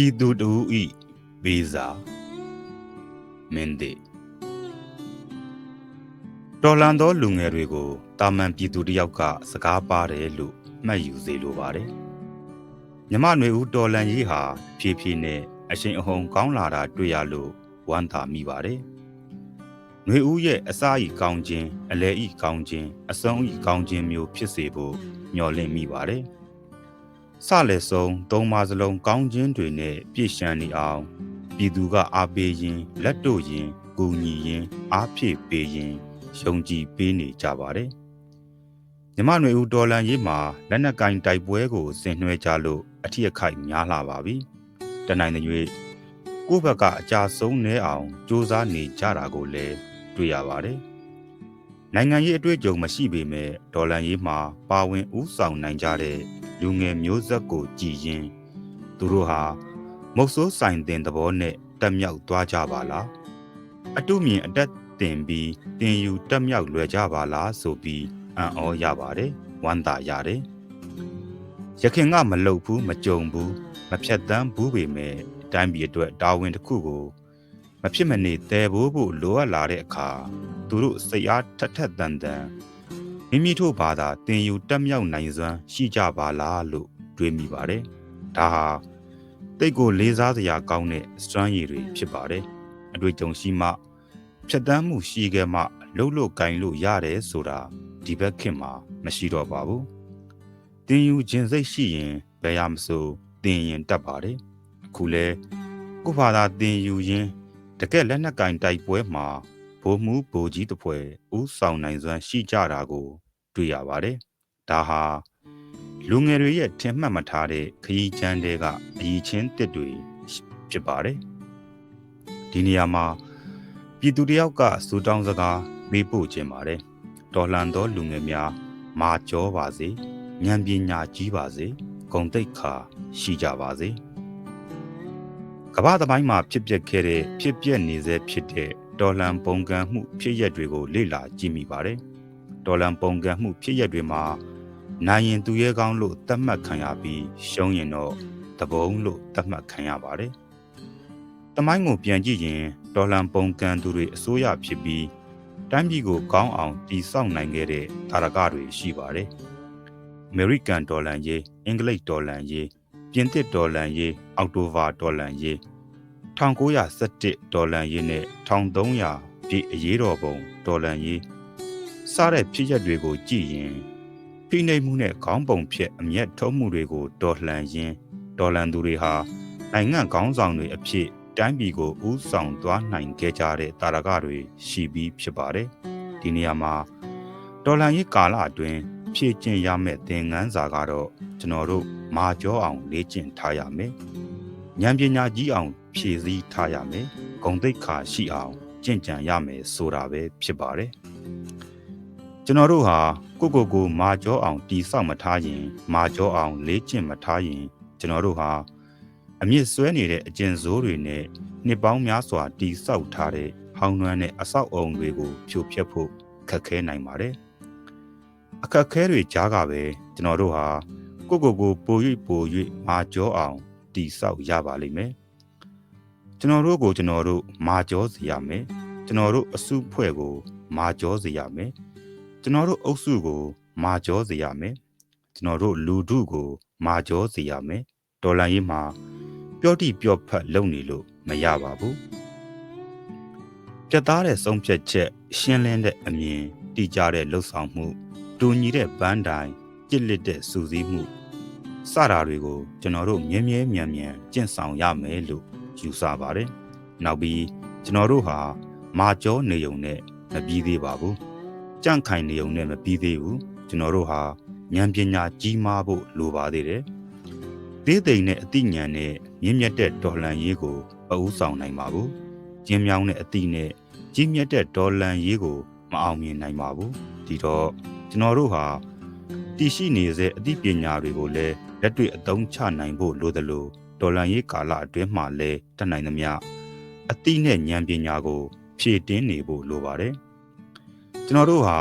ပြည်သူတူဤဗီဇာမင်းတိတော်လန်သောလူငယ်တွေကိုတာမန်ပြည်သူတယောက်ကစကားပါတယ်လို့မှတ်ယူစေလိုပါတယ်မြမနွေဦးတော်လန်ကြီးဟာဖြည်းဖြည်းနဲ့အရှင်အဟုန်ကောင်းလာတာတွေ့ရလို့ဝမ်းသာမိပါတယ်နွေဦးရဲ့အစာဤကောင်းခြင်းအလဲဤကောင်းခြင်းအဆုံးဤကောင်းခြင်းမျိုးဖြစ်စေဖို့မျှော်လင့်မိပါတယ် စလည်းဆုံးသုံးပါးစလုံးကောင်းခြင်းတွေနဲ့ပြည့်ရှံနေအောင်ပြည်သူကအားပေးရင်လက်တို့ရင်ကူညီရင်အားဖြည့်ပေးရင်ယုံကြည်ပေးနေကြပါတယ်မြမနွေဦးဒေါ်လန်ရေးမှာလက်နက်ကင်တိုက်ပွဲကိုဆင်နွှဲကြလို့အထီးအခိုက်များလာပါပြီတနိုင်တဲ့၍ကိုယ့်ဘက်ကအကြဆုံးနေအောင်စ조사နေကြတာကိုလည်းတွေ့ရပါတယ်နိုင်ငံရေးအတွေ့အကြုံမရှိပေမဲ့ဒေါ်လန်ရေးမှာပါဝင်ဥဆောင်နိုင်ကြတဲ့ လူငယ်မျိုးဆက်ကိုကြည်ရင်သူတို့ဟာမုတ်ဆိုးဆိုင်တင်သဘောနဲ့တက်မြောက်သွားကြပါလားအတုမြင်အတက်တင်ပြီးတင်ယူတက်မြောက်လွယ်ကြပါလားဆိုပြီးအံ့ဩရပါတယ်ဝမ်းသာရတယ်ရခင်ကမလုတ်ဘူးမကြုံဘူးမဖြတ်တန်းဘူးပေမဲ့တိုင်းပြည်အတွက်တာဝန်တစ်ခုကိုမဖြစ်မနေတည်ဖို့ဖို့လိုအပ်လာတဲ့အခါသူတို့စိတ်အားထက်ထက်တန်တန် မိမိတို့ဘာသာတင်ယူတက်မြောက်နိုင်စွမ်းရှိကြပါလားလို့တွေးမိပါတယ်ဒါဟာတိတ်ကိုလေးစားစရာကောင်းတဲ့စွမ်းရည်တွေဖြစ်ပါတယ်အတွေ့အကြုံရှိမှဖြတ်တန်းမှုရှိခဲ့မှလှုပ်လို့ကင်လို့ရတယ်ဆိုတာဒီဘက်ခင်မှာမရှိတော့ပါဘူးတင်ယူခြင်းစိတ်ရှိရင်ဘယ်ရမစို့တင်ရင်တတ်ပါတယ်အခုလဲကိုဘာသာတင်ယူရင်တကက်လက်နက်ကင်တိုက်ပွဲမှာ ဘိုးမှုဘိုးကြီးတပွဲဥဆောင်နိုင်စွမ်းရှိကြတာကို တွေ့ရပါတယ်ဒါဟာလူငယ်တွေရဲ့ထင်မှတ်မထားတဲ့ခရီးချမ်းတွေကအကြီးချင်းတစ်တွေဖြစ်ပါတယ်ဒီနေရာမှာပြည်သူတယောက်ကစူတောင်းစကားမေးပို့ခြင်းပါတယ်တော်လှန်သောလူငယ်များမာကြောပါစေဉာဏ်ပညာကြီးပါစေဂုံတိတ်ခါရှိကြပါစေကမ္ဘာသမိုင်းမှာဖြစ်ပျက်ခဲ့တဲ့ဖြစ်ပျက်နေစေဖြစ်တဲ့ တော်လှန်ပုံကံမှုဖြစ်ရက်တွေကိုလေ့လာကြည့်မိပါတယ်တော်လှန်ပုံကံမှုဖြစ်ရက်တွေမှာနိုင်ရင်သူရဲကောင်းလို့သတ်မှတ်ခံရပြီးရှုံးရင်တော့တဘုံလို့သတ်မှတ်ခံရပါတယ်။တမိုင်းကိုပြန်ကြည့်ရင်ဒေါ်လန်ပုံကန်သူတွေအစိုးရဖြစ်ပြီးတိုင်းပြည်ကိုကောင်းအောင်တည်ဆောက်နိုင်ခဲ့တဲ့သာရကတွေရှိပါတယ်။ American ဒေါ်လန်ရေးအင်္ဂလိပ်ဒေါ်လန်ရေးပြင်သစ်ဒေါ်လန်ရေးအောက်တိုဘာဒေါ်လန်ရေး 1917ဒေါ်လန်ရေးနဲ့1300ပြည့်အရေးတော်ပုံဒေါ်လန်ရေးစတဲ့ဖြစ်ရပ်တွေကိုကြည့်ရင်ဖိနှိပ်မှုနဲ့ခေါင်းပုံဖြစ်အမျက်ထုံးမှုတွေကိုတော်လှန်ရင်းတော်လှန်သူတွေဟာနိုင်ငံခေါင်းဆောင်တွေအဖြစ်တိုင်းပြည်ကိုဥဆောင်သွားနိုင်ခဲ့ကြတဲ့တာရကတွေရှိပြီးဖြစ်ပါတယ်။ဒီနေရာမှာတော်လှန်ရေးကာလအတွင်းဖြည့်ကျင့်ရမယ့်သင်ခန်းစာကတော့ကျွန်တော်တို့မာကြောအောင်လေ့ကျင့်ထားရမယ်။ ဉာဏ်ပညာကြီးအောင် ဖြည့်ဆည်းထားရမယ်။ဂုံသိက္ခာရှိအောင်ကျင့်ကြံရမယ်ဆိုတာပဲဖြစ်ပါတယ်။ကျွန်တော်တို့ဟာကိုကိုကိုမာကြောအောင်တီဆောက်မထားရင် မာကြောအောင် လေးကျင့်မထားရင် ကျွန်တော်တို့ဟာအမြင့်ဆွဲနေတဲ့အကျဉ်စိုးတွေနဲ့နှစ်ပေါင်းများစွာတီဆောက်ထားတဲ့ဟောင်းနှွမ်းတဲ့အဆောက်အုံတွေကိုဖြိုဖျက်ဖို့ခက်ခဲနိုင်ပါတယ်။အခက်ခဲတွေကြားကပဲကျွန်တော်တို့ဟာကိုကိုကိုပို၍ပို၍မာကြောအောင် တီဆောက်ရပါလိမ့်မယ်။ကျွန်တော်တို့ကိုကျွန်တော်တို့မာကြောစေရမယ်။ကျွန်တော်တို့အစုဖွဲ့ကို မာကြောစေရမယ်။ကျွန်တော်တို့အုပ်စုကို မာကြောစေရမယ်ကျွန်တော်တို့လူထုကို မာကြောစေရမယ်ဒေါ်လာရေးမှာပျော့တိပျော့ဖက်လုပ်နေလို့မရပါဘူးပြတ်သားတဲ့ဆုံးဖြတ်ချက် ရှင်းလင်းတဲ့အမြင်တိကျတဲ့လှုပ်ဆောင်မှုတူညီတဲ့ဘန်းတိုင်ကြစ်လက်တဲ့စူးစီးမှု စတာတွေကိုကျွန်တော်တို့မြဲမြဲမြန်မြန်ကျင့်ဆောင်ရမယ်လို့ယူဆပါတယ်နောက်ပြီးကျွန်တော်တို့ဟာမာကြောနေုံနဲ့မပြီးသေးပါဘူးကြန့်ခိုင်နေုံနဲ့မပြီးသေးဘူးကျွန်တော်တို့ဟာဉာဏ်ပညာကြီးမားဖို့လိုပါသေးတယ်သေးသိမ်နဲ့အသိဉာဏ်နဲ့မြင့်မြတ်တဲ့ဒေါ်လန်ရေးကိုအဦးဆောင်နိုင်ပါဘူးကျင်းမြောင်းတဲ့အသိနဲ့ကြီးမြတ်တဲ့ဒေါ်လန်ရေးကိုမအောင်မြင်နိုင်ပါဘူးဒီတော့ကျွန်တော်တို့ဟာ တည်ရှိနေတဲ့အသိပညာတွေကိုလည်းလက်တွေ့အသုံးချနိုင်ဖို့လိုသလိုဒေါ်လန်ရေးကာလအတွင်းမှာလည်းတတ်နိုင်သမျှအသိနဲ့ဉာဏ်ပညာကို ဖြည့်တင်းနေဖို့လိုပါတယ်ကျွန်တော်တို့ဟာ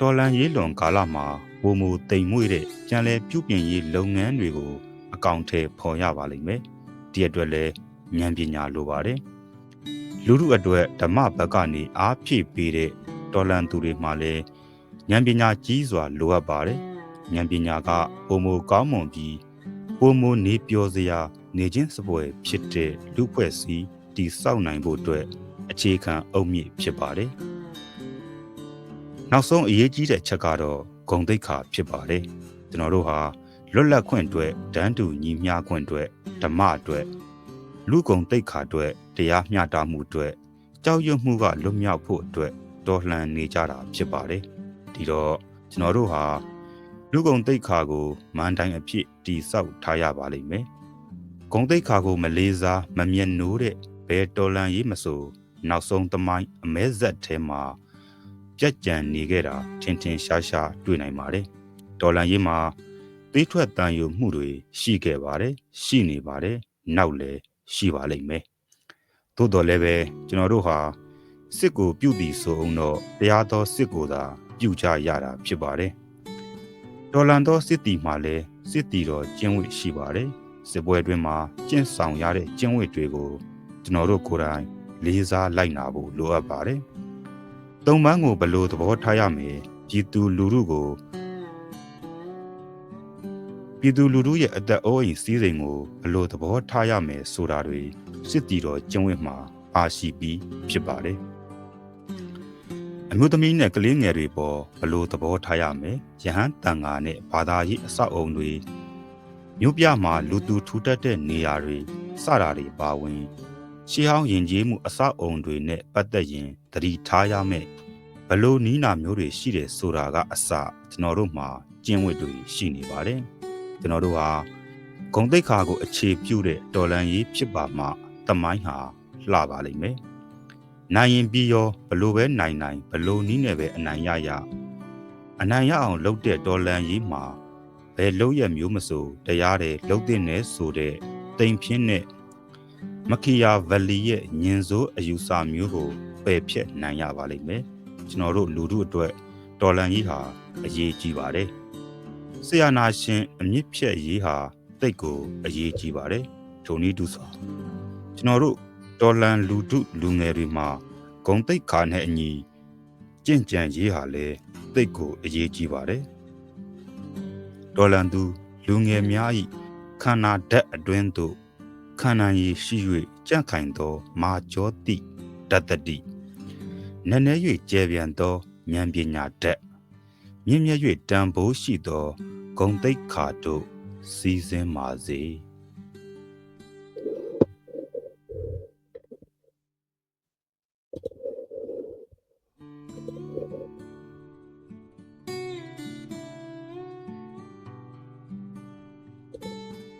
တော်လန်ရေးလွန်ကာလမှာဘုံမူတိမ်မွေ့တဲ့ကြံလဲပြုပြင်ရေးလုပ်ငန်းတွေကို အကောင့်ထဲပေါ်ရပါလိမ့်မယ်။ဒဒီအတွက်လည်းဉာဏ်ပညာလိုပါတယ်လူမှုအတွက်ဓမ္မဘက်ကနေအားဖြည့်ပေးတဲ့တော်လန်သူတွေမှလည်း ဉာဏ်ပညာကြီးစွာလိုအပ်ပါတယ်ဉာဏ်ပညာကပုံမကောင်းမွန်ပြီးပုံမနေပြောစရာ နေခြင်းစပွဲဖြစ်တဲ့လူဖွဲ့စည်းတည်ဆောက်နိုင်ဖို့အတွက်အခြေခံအုတ်မြစ်ဖြစ်ပါတယ်နောက်ဆုံးအရေးကြီးတဲ့ချက်ကတော့ဂုံတိတ်ခါဖြစ်ပါတယ်ကျွန်တော်တို့ဟာလွတ်လပ်ခွင့်အတွက်ဒန်းတူညီမျှခွင့်အတွက်ဓမ္မအတွက်လူကုံတိတ်ခါအတွက်တရားမျှတမှုအတွက်ကြောက်ရွံ့မှုကလွတ်မြောက်ဖို့အတွက်တော်လှန်နေကြတာဖြစ်ပါတယ် ဒီတော့ကျွန်တော်တို့ဟာလူကုံတိတ်ခါကိုမန်တိုင်းအဖြစ်တီဆောက်ထားရပါလိမ့်မယ်ဂုံတိတ်ခါကိုမလေးစားမမြတ်နိုးတဲ့ဘယ်တော်လှန်ရေးမဆိုနောက်ဆုံးသမိုင်းအမဲဆက်ထဲမှာပြက်ကြံနေခဲ့တာထင်ထင်ရှားရှားတွေ့နိုင်ပါတယ်တော်လှန်ရေးမှာသေးထွက်တန်ယူမှုတွေရှိခဲ့ပါတယ်ရှိနေပါတယ်နောက်လည်းရှိပါလိမ့်မယ်သို့တော်လည်းပဲကျွန်တော်တို့ဟာစစ်ကိုပြုတ်ပြီးဆိုအောင်တော့တရားတော်စစ်ကိုသာ ပြုတ်ကြရတာဖြစ်ပါတယ်တော်လန်သောစစ်တီမှာလည်းစစ်တီတော်ကျင်းဝတ်ရှိပါတယ်စစ်ပွဲအတွင်းမှာကျင့်ဆောင်ရတဲ့ကျင့်ဝတ်တွေကိုကျွန်တော်တို့ကိုယ်တိုင်လေးစားလိုက်နာဖို့လိုအပ်ပါတယ်။သုံးပန်းကိုဘယ်လိုသဘောထားရမလဲပြည်သူလူထုကိုပြည်သူလူထုရဲ့အသက်အိုးအိမ်စီးစိမ်ကိုဘယ်လိုသဘောထားရမယ်ဆိုတာတွေစစ်တီတော်ကျင့်ဝတ်မှာပါရှိပြီးဖြစ်ပါတယ်။ အမျိုးသမီးနဲ့ကလေးငယ်တွေပေါ်ဘယ်လိုသဘောထားရမယ်ယဟန်တန်ဃာနဲ့ဘာသာရေးအဆောက်အုံတွေမြို့ပြမှာလူသူထူထပ်တဲ့နေရာတွေစတာတွေပါဝင်ရှေးဟောင်းယဉ်ကျေးမှုအဆောက်အုံတွေနဲ့ပတ်သက်ရင်သတိထားရမယ်ဘလို့နီးနာမျိုးတွေရှိတယ်ဆိုတာကအစကျွန်တော်တို့မှာကျင့်ဝတ်တွေရှိနေပါတယ်ကျွန်တော်တို့ဟာဂုံတိတ်ခါကိုအခြေပြုတဲ့တော်လန်ရေးဖြစ်ပါမှတမိုင်းဟာလှပါလိမ့်မယ် နိုင်ရင်ပြီးရောဘလို့ပဲနိုင်နိုင်ဘလို့နီးနဲ့ပဲအနိုင်ရရအနိုင်ရအောင်လုပ်တဲ့တော်လန်ရေးမှာဘယ်လုံးရမျိုးမဆိုတရားတယ်လှုပ်တဲ့နဲ့ဆိုတဲ့တိမ်ဖြင်းတဲ့မကီယာဗလီရဲ့ညင်စိုးအယူဆမျိုးကိုပယ်ဖြတ်နိုင်ရပါလိမ့်မယ်ကျွန်တော်တို့လူထုအတွက်တော်လန်ကြီးဟာအရေးကြီးပါတယ်ဆရာနာရှင်အမြင့်ဖြတ်ရေးဟာတိတ်ကိုအရေးကြီးပါတယ်ထိုနည်းတူစွာကျွန်တော်တို့ တော်လန်လူထုလူငယ်တွေမှာဂုံတိတ်ခါနဲ့အညီကြင့်ကြံရေးဟာလည်းတိတ်ကိုအရေးကြီးပါတယ်ဒေါ်လန်သူလူငယ်များ၏ခန္ဓာဓာတ်အတွင်းသို့ခန္ဓာရည်ရှိ၍ကြန့်ခိုင်သော မာကျောတိတတ္တတိနည်းနည်း၍ကျဲပြန်သောဉာဏ်ပညာဓာတ်မြင့်မြတ်၍တန်ဖိုးရှိသောဂုံတိတ်ခါတို့စီစဉ်ပါစေ။